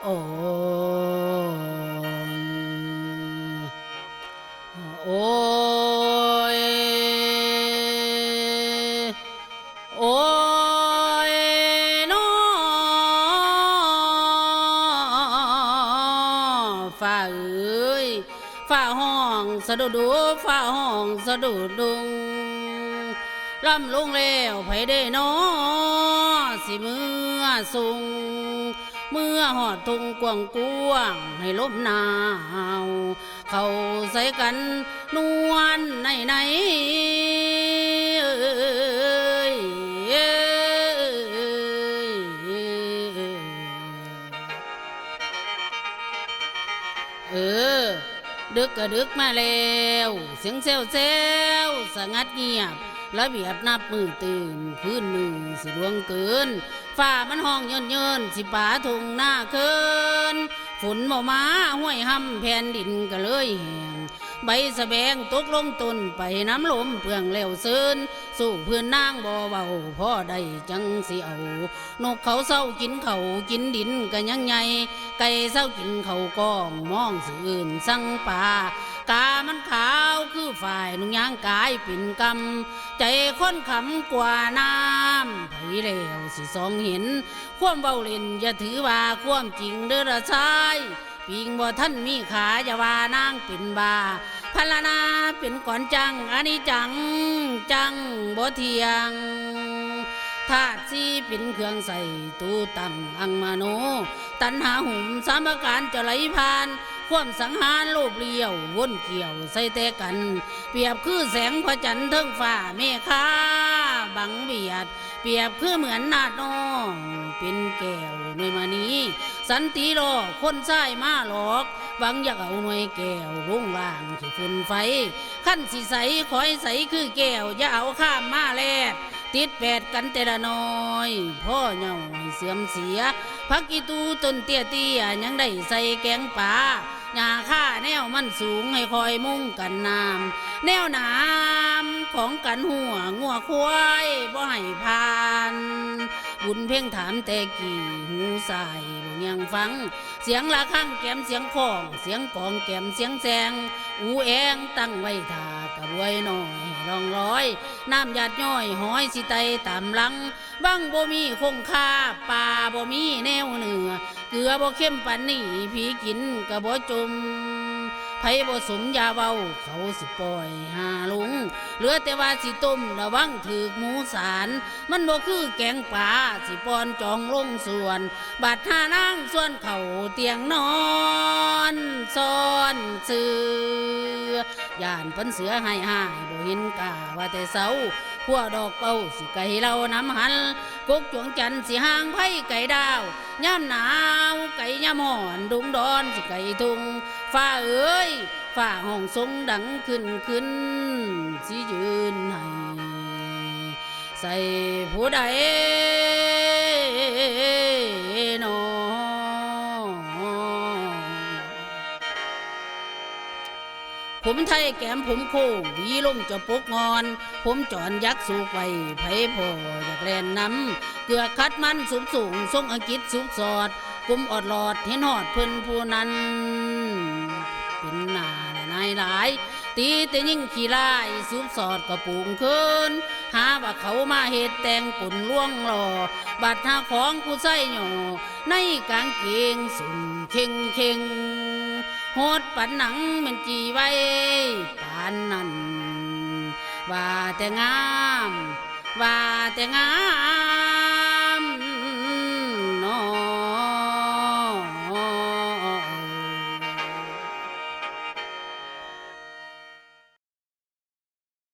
ฝ่าเอ้ยฝ่าห้องสะดุดดูฝ่าห้องสะดุดดุงล่ำลงแล้วไผได้นอสิเมื่อสุง เมื่อหอดทุงกวงกวงให้ลมหนาว เขาใส่กันนวลในในเอ้ยเอ้ยเออ ดึกก็ดึกมาแล้ว เสียงเซลเซลสงัดเงียบ ระเบียบนับมือตื่นพื้นมือสิดวงเกินฝ้ามันห้องเยินเยินสิป่าทงหน้าเคินฝนบ่มาห้วยห้ำแผ่นดินก็เลยแหงใบสะแบงตกลงต้นไปน้ำลมเปลืองแล้วเซินสู้เพื่อนนางบ่เบาพ่อได้จังสิเอา นกเขาเศร้ากินเขากินดินก็ยังไงไก่เศร้ากินเขากองมองสื่นสั่งป่า กามันขาวคือฝ่ายนุ่งยางกายเป็นกำใจค้นขำกว่าน้ำไผแล้วสิสองเห็น ความเบาเล่นอย่าถือว่าความจริงเด้อละชายปิงบ่ท่านมีขาอย่าว่านางเป็นบาพลนาเป็นก่อนจังอันนี้จังจังบ่เทียงธาตุสีเป็นเครื่องใส่ตู้ตั้งอังมาโน ตัณหาหุ่มสามประการจะไหลผ่าน ความสังหารโลภเลี้ยววนเกี่ยวใส่แต่กัน เปรียบคือแสงพระจันทร์เทิงฟ้าเมฆาบังเบียด เปรียบคือเหมือนนาดนองเป็นแก้วในมานี้ สันติโลกคนใส่มาหลอกหวังอยากเอาหน่วยแก้วลงล่างที่ฝุ่นไฟ ขั้นสิใสคอยใสคือแก้วอย่าเอาข้ามมาแลดติดแปดกันแต่ละน้อย พ่อเหย่าให้เสื่อมเสีย พักอีตูต้นเตี้ยเตี้ยยังได้ใส่แกงป่า หญ้าค่าแนวมันสูงให้คอยมุ่งกันน้ำแนวน้ำของกันหัวงัวควายบ่ให้พาน บุญเพ่งถามแต่กี่หูใส่บ่ยังฟัง เสียงละข้างแกมเสียงคอง เสียงกองแกมเสียงแซงอูแองตั้งไว้ทากระบวยหน่อยรองร้อย น้ำหยาดย้อยหอยสิไตตามหลังบังบ่มีคงคาป่าบ่มีแนวเหนือ เกลือบ่เข้มปันนี่ผีกินกระบ่จุม ไผบ่สมยาเบาเขาสิปล่อยหาลุงเหลือแต่ว่าสิต้มระวังถือหมูสาร มันบ่คือแกงป่าสิปอนจองลงส่วน บาดท่านางส่วนเขาเตียงนอนซ้อนเสือย่านเพิ่นเสือให้หายบ่เห็นกาว่าแต่เสา พัวดอกเป้าสิไก่เราน้ำหันกกจวงจันสิห่างไผไก่ดาวย่ำหนาวไก่ย่ำหอนดุงดอนสิไก่ทุงฟ้าเอ้ยฟ้าห้องทรงดังขึ้นขึ้นสิยืนให้ใส่ผู้ใด ผมไทยแก้มผมโค้งวีลงจะปกงอน ผมจอนยักษ์สูบไปไผพออยากแลนน้ำเกลือคัดมันสูงสูงทรงอังกฤษสูบสอดกุมอดหลอดเห็นหอดเพิ่นผู้นั้นเป็นหน้าและนายหลาย ตีแต่ยิ่งขี้ลายสูบสอดกระปุงคืนหาว่าเขามาเหตุแต่งปุ่นล่วงหล่อบัดหาของผู้ใส่หย่อในกางเกงสุ่มเข่งเข่ง โหดปันหนังมันจีไว้ปานนั้นว่าแต่งาม ว่าแต่งาม